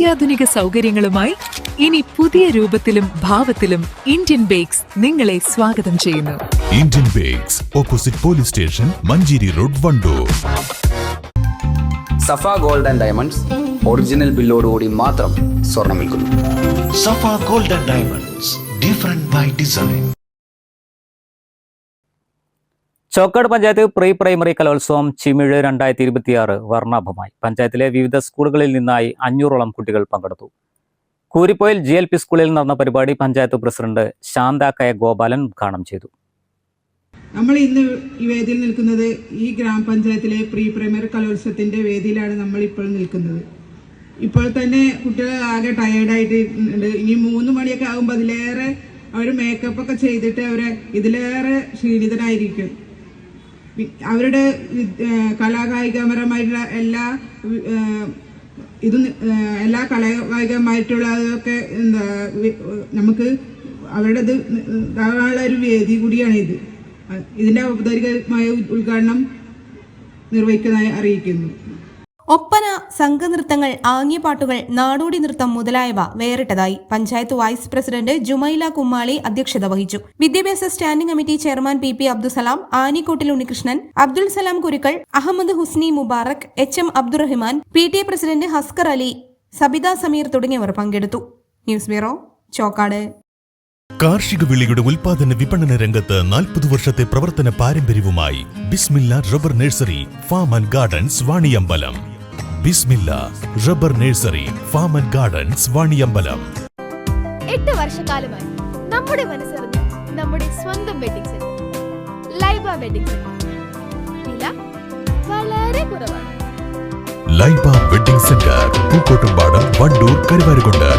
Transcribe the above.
അത്യാധുനിക സൗകര്യങ്ങളുമായി ഇനി പുതിയ രൂപത്തിലും ഭാവത്തിലും ഇന്ത്യൻ ബേക്സ് നിങ്ങളെ സ്വാഗതം ചെയ്യുന്നു. Indian bakes opposite police station Manjeri road Wandoor. Safa gold and diamonds original ബില്ലോടുകൂടി മാത്രം സ്വർണം വിൽക്കുന്നു. Safa gold and diamonds different by design Chokkad panchayat pre primary കലോത്സവം ചിമിഴ് രണ്ടായിരത്തി ഇരുപത്തിയാറ് വർണാഭമായി. പഞ്ചായത്തിലെ വിവിധ സ്കൂളുകളിൽ നിന്നായി അഞ്ഞൂറോളം കുട്ടികൾ പങ്കെടുത്തു. കൂരിപ്പോയിൽ ജി എൽ പി സ്കൂളിൽ നടന്ന പരിപാടി പഞ്ചായത്ത് പ്രസിഡന്റ് ശാന്ത കയ ഗോപാലൻ ഉദ്ഘാടനം ചെയ്തു. നമ്മൾ ഇന്ന് ഈ വേദിയിൽ നിൽക്കുന്നത് ഈ ഗ്രാമപഞ്ചായത്തിലെ പ്രീ പ്രൈമറി കലോത്സവത്തിന്റെ വേദിയിലാണ് നമ്മൾ ഇപ്പോൾ നിൽക്കുന്നത്. ഇപ്പോൾ തന്നെ കുട്ടികൾ ആകെ ടയേർഡായിട്ട് ഇനി മൂന്ന് മണിയൊക്കെ ആകുമ്പോൾ അതിലേറെ അവർ മേക്കപ്പ് ഒക്കെ ചെയ്തിട്ട് അവരെ ഇതിലേറെ ക്ഷീണിതരായിരിക്കും. അവരുടെ കലാകായികപരമായിട്ടുള്ള എല്ലാ ഇത് എല്ലാ കലാകായികമായിട്ടുള്ളതൊക്കെ എന്താ നമുക്ക് അവരുടെ ഇത് ഇതാകാനുള്ള ഒരു വേദി കൂടിയാണ് ഇത്. ഇതിന്റെ ഔപചാരികമായ ഉദ്ഘാടനം നിർവഹിക്കുന്നതായി അറിയിക്കുന്നു. ഒപ്പന സംഘനൃത്തങ്ങൾ ആംഗ്യപാട്ടുകൾ നാടോടി നൃത്തം മുതലായവ വേറിട്ടതായി പഞ്ചായത്ത് വൈസ് പ്രസിഡന്റ് ജുമൈല കുമ്മാളി അധ്യക്ഷത വഹിച്ചു. വിദ്യാഭ്യാസ standing committee chairman P P Abdussalam Anikkottil Unnikrishnan Abdul Salam Kurukkal Ahammed Husni Mubarak H M Abdurahiman P T A president Haskar Ali Sabitha Sameer തുടങ്ങിയവർ പങ്കെടുത്തു. News bureau Chokkad. കാർഷിക വിളിയുടെ ഉൽപാദന വിപണന രംഗത്ത് നാൽപ്പത് വർഷത്തെ പ്രവർത്തന പാരമ്പര്യവുമായി Bismilla rubber nursery farm and gardens Vaniyambalam. Bismilla rubber nursery farm and gardens Vaniyambalam. എട്ട് വർഷക്കാലമായി നമ്മുടെ മനസ്സറിഞ്ഞ് നമ്മുടെ സ്വന്തം wedding centre Laiba wedding centre. വില വളരെ കുറവാണ്. Laiba wedding centre Pookkottumpadam Wandoor Karuvarakundu.